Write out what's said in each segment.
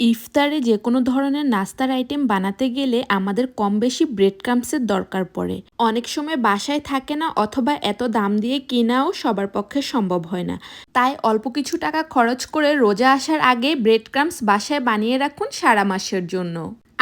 ইফতারে যে কোনো ধরনের নাস্তার আইটেম বানাতে গেলে আমাদের কম বেশি ব্রেড ক্রামসের দরকার পড়ে। অনেক সময় বাসায় থাকে না অথবা এত দাম দিয়ে কেনাও সবার পক্ষে সম্ভব হয় না। তাই অল্প কিছু টাকা খরচ করে রোজা আসার আগে ব্রেড ক্রামস বাসায় বানিয়ে রাখুন সারা মাসের জন্য।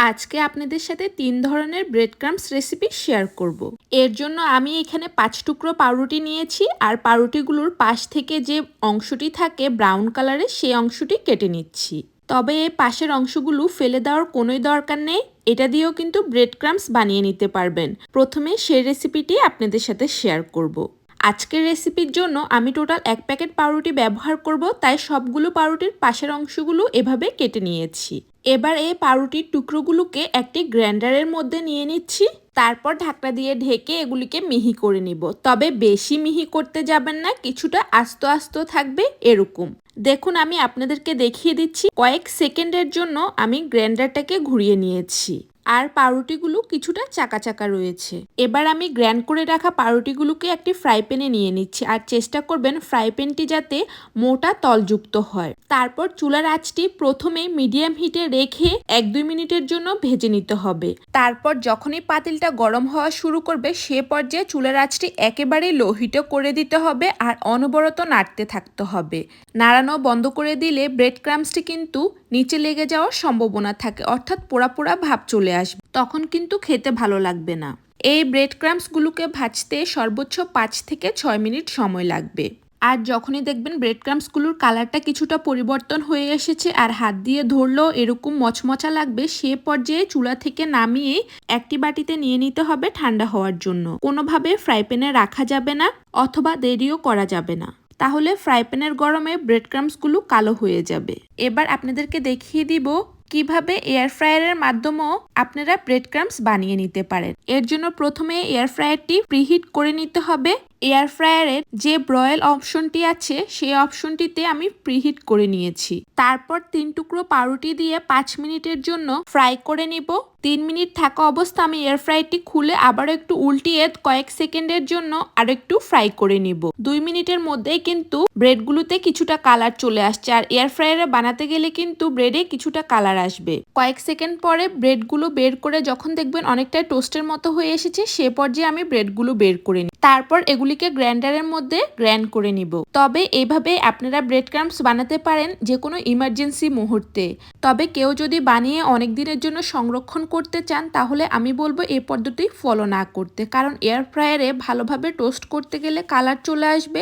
আজকে আপনাদের সাথে তিন ধরনের ব্রেড ক্রামস রেসিপি শেয়ার করব। এর জন্য আমি এখানে পাঁচ টুকরো পাউরুটি নিয়েছি আর পাউরুটিগুলোর পাশ থেকে যে অংশটি থাকে ব্রাউন কালারের সেই অংশটি কেটে নিচ্ছি। তবে এই পাশের অংশগুলো ফেলে দেওয়ার কোনোই দরকার নেই। এটা দিয়েও কিন্তু ব্রেড ক্রামস বানিয়ে নিতে পারবেন। প্রথমে সেই রেসিপিটি আপনাদের সাথে শেয়ার করব। আজকের রেসিপির জন্য আমি টোটাল এক প্যাকেট পাউরুটি ব্যবহার করব, তাই সবগুলো পাউরুটির পাশের অংশগুলো এভাবে কেটে নিয়েছি। এবার এই পাউরুটির টুকরোগুলোকে একটি গ্রাইন্ডারের মধ্যে নিয়ে নিচ্ছি। তারপর ঢাকনা দিয়ে ঢেকে এগুলিকে মিহি করে নিব। তবে বেশি মিহি করতে যাবেন না, কিছুটা আস্ত আস্ত থাকবে এরকম। দেখুন আমি আপনাদেরকে দেখিয়ে দিচ্ছি কয়েক সেকেন্ডের জন্য আমি গ্রাইন্ডারটাকে ঘুরিয়ে নিয়েছি। আর পাউরুটিগুলো কিছুটা চাকা চাকা রয়েছে। এবার আমি গ্র্যান্ড করে রাখা পাউরুটিগুলোকে একটি ফ্রাই প্যানে নিয়ে নিচ্ছি আর চেষ্টা করবেন ফ্রাই প্যানটি যাতে মোটা তলযুক্ত হয়। তারপর চুলার আঁচটি প্রথমে মিডিয়াম হিটে রেখে এক দুই মিনিটের জন্য ভেজে নিতে হবে। তারপর যখনই পাতিলটা গরম হওয়া শুরু করবে, সে পর্যায়ে চুলার আঁচটি একেবারে লো হিটে করে দিতে হবে আর অনবরত নাড়তে থাকতে হবে। নাড়ানো বন্ধ করে দিলে ব্রেড ক্রামসটি কিন্তু নিচে লেগে যাওয়ার সম্ভাবনা থাকে, অর্থাৎ পোড়া পোড়া ভাব চলে আসবে। তখন কিন্তু খেতে ভালো লাগবে না। এই ব্রেড ক্রামসগুলোকে ভাজতে সর্বোচ্চ পাঁচ থেকে ছয় মিনিট সময় লাগবে। আর যখনই দেখবেন ব্রেড ক্রামসগুলোর কালারটা কিছুটা পরিবর্তন হয়ে এসেছে আর হাত দিয়ে ধরলেও এরকম মচমচা লাগবে, সে পর্যায়ে চুলা থেকে নামিয়ে একটি বাটিতে নিয়ে নিতে হবে ঠান্ডা হওয়ার জন্য। কোনোভাবে ফ্রাই প্যানে রাখা যাবে না অথবা দেরিও করা যাবে না। তাহলে ফ্রাই প্যানের গরমে ব্রেড ক্রামসগুলো কালো হয়ে যাবে। এবার আপনাদেরকে দেখিয়ে দিব কীভাবে এয়ার ফ্রায়ারের মাধ্যমেও আপনারা ব্রেড ক্রামস বানিয়ে নিতে পারেন। এর জন্য প্রথমে এয়ার ফ্রায়ারটি প্রিহিট করে নিতে হবে। এয়ার ফ্রায়ারের যে ব্রয়েল অপশনটি আছে, সেই অপশনটিতে আমি প্রিহিট করে নিয়েছি। তারপর তিন টুকরো পাউরুটি দিয়ে পাঁচ মিনিটের জন্য ফ্রাই করে নিব। তিন মিনিট থাকা অবস্থা আমি এয়ার ফ্রাইটি খুলে আবার একটু উল্টিয়ে কয়েক সেকেন্ডের জন্য আর একটু ফ্রাই করে নিব। দুই মিনিটের মধ্যেই কিন্তু ব্রেডগুলোতে কিছুটা কালার চলে আসছে। আর এয়ার ফ্রায়ারে বানাতে গেলে কিন্তু ব্রেডে কিছুটা কালার আসবে। কয়েক সেকেন্ড পরে ব্রেডগুলো বের করে যখন দেখবেন অনেকটাই টোস্টের মতো হয়ে এসেছে, সে পর্যায়ে আমি ব্রেডগুলো বের করে নিই তারপর এগুলিকে গ্রাইন্ডারের মধ্যে গ্র্যান্ড করে নিব। তবে এইভাবে আপনারা ব্রেড ক্রামস বানাতে পারেন যে কোনো ইমার্জেন্সি মুহূর্তে। তবে কেউ যদি বানিয়ে অনেক দিনের জন্য সংরক্ষণ করতে চান, তাহলে আমি বলব এই পদ্ধতি ফলো না করতে। কারণ এয়ার ফ্রায়ারে ভালোভাবে টোস্ট করতে গেলে কালার চলে আসবে।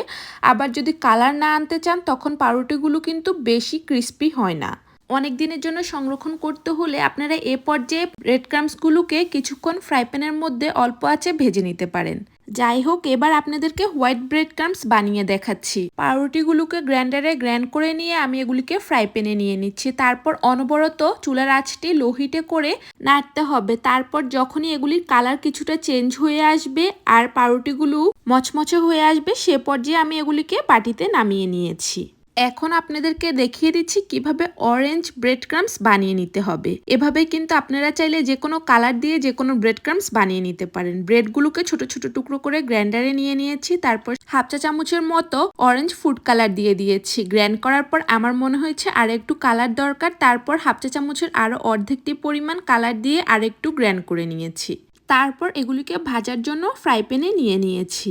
আবার যদি কালার না আনতে চান, তখন পাউরুটিগুলো কিন্তু বেশি ক্রিস্পি হয় না। অনেক দিনের জন্য সংরক্ষণ করতে হলে আপনারা এ পর্যায়ে ব্রেড ক্রামসগুলোকে কিছুক্ষণ ফ্রাই প্যানের মধ্যে অল্প আছে ভেজে নিতে পারেন। যাই হোক এবার আপনাদেরকে হোয়াইট ব্রেড ক্রামস বানিয়ে দেখাচ্ছি। পাউরুটিগুলোকে গ্র্যান্ডারে গ্র্যান্ড করে নিয়ে আমি এগুলিকে ফ্রাই প্যানে নিয়ে নিচ্ছি। তারপর অনবরত চুলার আঁচটি লোহিটে করে নাড়তে হবে। তারপর যখনই এগুলির কালার কিছুটা চেঞ্জ হয়ে আসবে আর পাউরুটিগুলো মচমচে হয়ে আসবে, সে পর্যায়ে আমি এগুলিকে বাটিতে নামিয়ে নিয়েছি। এখন আপনাদেরকে দেখিয়ে দিচ্ছি কীভাবে অরেঞ্জ ব্রেড ক্রামস বানিয়ে নিতে হবে। এভাবে কিন্তু আপনারা চাইলে যে কোনো কালার দিয়ে যে কোনো ব্রেড ক্রামস বানিয়ে নিতে পারেন। ব্রেডগুলোকে ছোট ছোট টুকরো করে গ্রাইন্ডারে নিয়ে নিয়েছি, তারপর হাফ চা চামচের মতো অরেঞ্জ ফুড কালার দিয়ে দিয়েছি। গ্র্যান্ড করার পর আমার মনে হয়েছে আর একটু কালার দরকার, তারপর হাফ চা চামচের আরও অর্ধেকটি পরিমাণ কালার দিয়ে আর একটু গ্র্যান্ড করে নিয়েছি। তারপর এগুলিকে ভাজার জন্য ফ্রাই প্যানে নিয়ে নিয়েছি।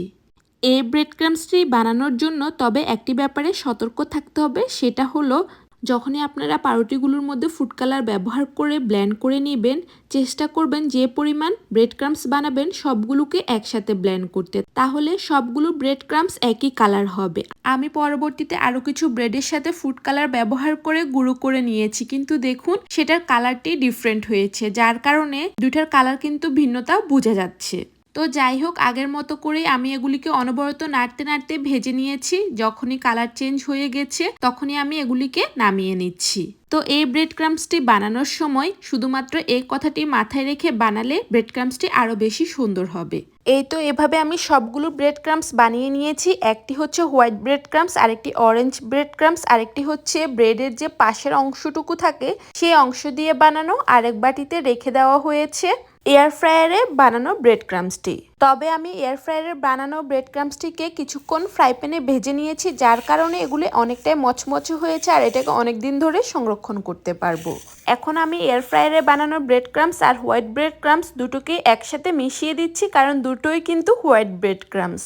এই ব্রেড ক্রামসটি বানানোর জন্য তবে একটি ব্যাপারে সতর্ক থাকতে হবে, সেটা হলো যখনই আপনারা পাউরুটিগুলোর মধ্যে ফুড কালার ব্যবহার করে ব্ল্যান্ড করে নেবেন, চেষ্টা করবেন যে পরিমাণ ব্রেড ক্রামস বানাবেন সবগুলোকে একসাথে ব্ল্যান্ড করতে। তাহলে সবগুলো ব্রেড ক্রামস একই কালার হবে। আমি পরবর্তীতে আরও কিছু ব্রেডের সাথে ফুড কালার ব্যবহার করে গুঁড়ো করে নিয়েছি, কিন্তু দেখুন সেটার কালারটি ডিফারেন্ট হয়েছে, যার কারণে দুইটার কালার কিন্তু ভিন্নতা বোঝা যাচ্ছে। তো যাই হোক, আগের মতো করেই আমি এগুলিকে অনবরত নাড়তে নাড়তে ভেজে নিয়েছি। যখনই কালার চেঞ্জ হয়ে গেছে, তখনই আমি এগুলিকে নামিয়ে নিচ্ছি। তো এই ব্রেড ক্রামসটি বানানোর সময় শুধুমাত্র এই কথাটি মাথায় রেখে বানালে ব্রেড ক্রামসটি আরও বেশি সুন্দর হবে। এই তো এভাবে আমি সবগুলো ব্রেড ক্রামস বানিয়ে নিয়েছি। একটি হচ্ছে হোয়াইট ব্রেড ক্রামস আরেকটি অরেঞ্জ ব্রেড ক্রামস আরেকটি হচ্ছে ব্রেডের যে পাশের অংশটুকু থাকে, সেই অংশ দিয়ে বানানো। আরেক বাটিতে রেখে দেওয়া হয়েছে। এয়ার ফ্রায়ারে বানানো ব্রেড ক্রামসটি তবে আমি এয়ার ফ্রায়ারে বানানো ব্রেড ক্রামসটিকে কিছুক্ষণ ফ্রাই প্যানে ভেজে নিয়েছি, যার কারণে এগুলি অনেকটাই মচমচে হয়েছে আর এটাকে অনেক দিন ধরে সংরক্ষণ করতে পারব। এখন আমি এয়ার ফ্রায়ারে বানানো ব্রেড ক্রামস আর হোয়াইট ব্রেড ক্রামস দুটোকে একসাথে মিশিয়ে দিচ্ছি, কারণ দুটোই কিন্তু হোয়াইট ব্রেড ক্রামস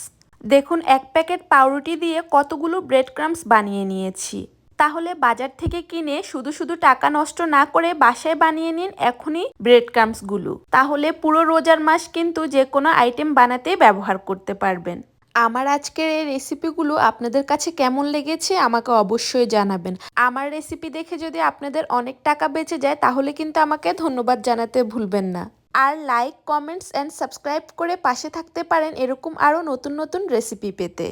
দেখুন, এক প্যাকেট পাউরুটি দিয়ে কতগুলো ব্রেড ক্রামস বানিয়ে নিয়েছি। তাহলে বাজার থেকে কিনে শুধু শুধু টাকা নষ্ট না করে বাসায় বানিয়ে নিন এখনই ব্রেড ক্রামসগুলো তাহলে পুরো রোজার মাস কিন্তু যে কোনো আইটেম বানাতে ব্যবহার করতে পারবেন। আমার আজকের এই রেসিপিগুলো আপনাদের কাছে কেমন লেগেছে আমাকে অবশ্যই জানাবেন। আমার রেসিপি দেখে যদি আপনাদের অনেক টাকা বেঁচে যায়, তাহলে কিন্তু আমাকে ধন্যবাদ জানাতে ভুলবেন না। আর লাইক কমেন্টস অ্যান্ড সাবস্ক্রাইব করে পাশে থাকতে পারেন এরকম আরও নতুন নতুন রেসিপি পেতে।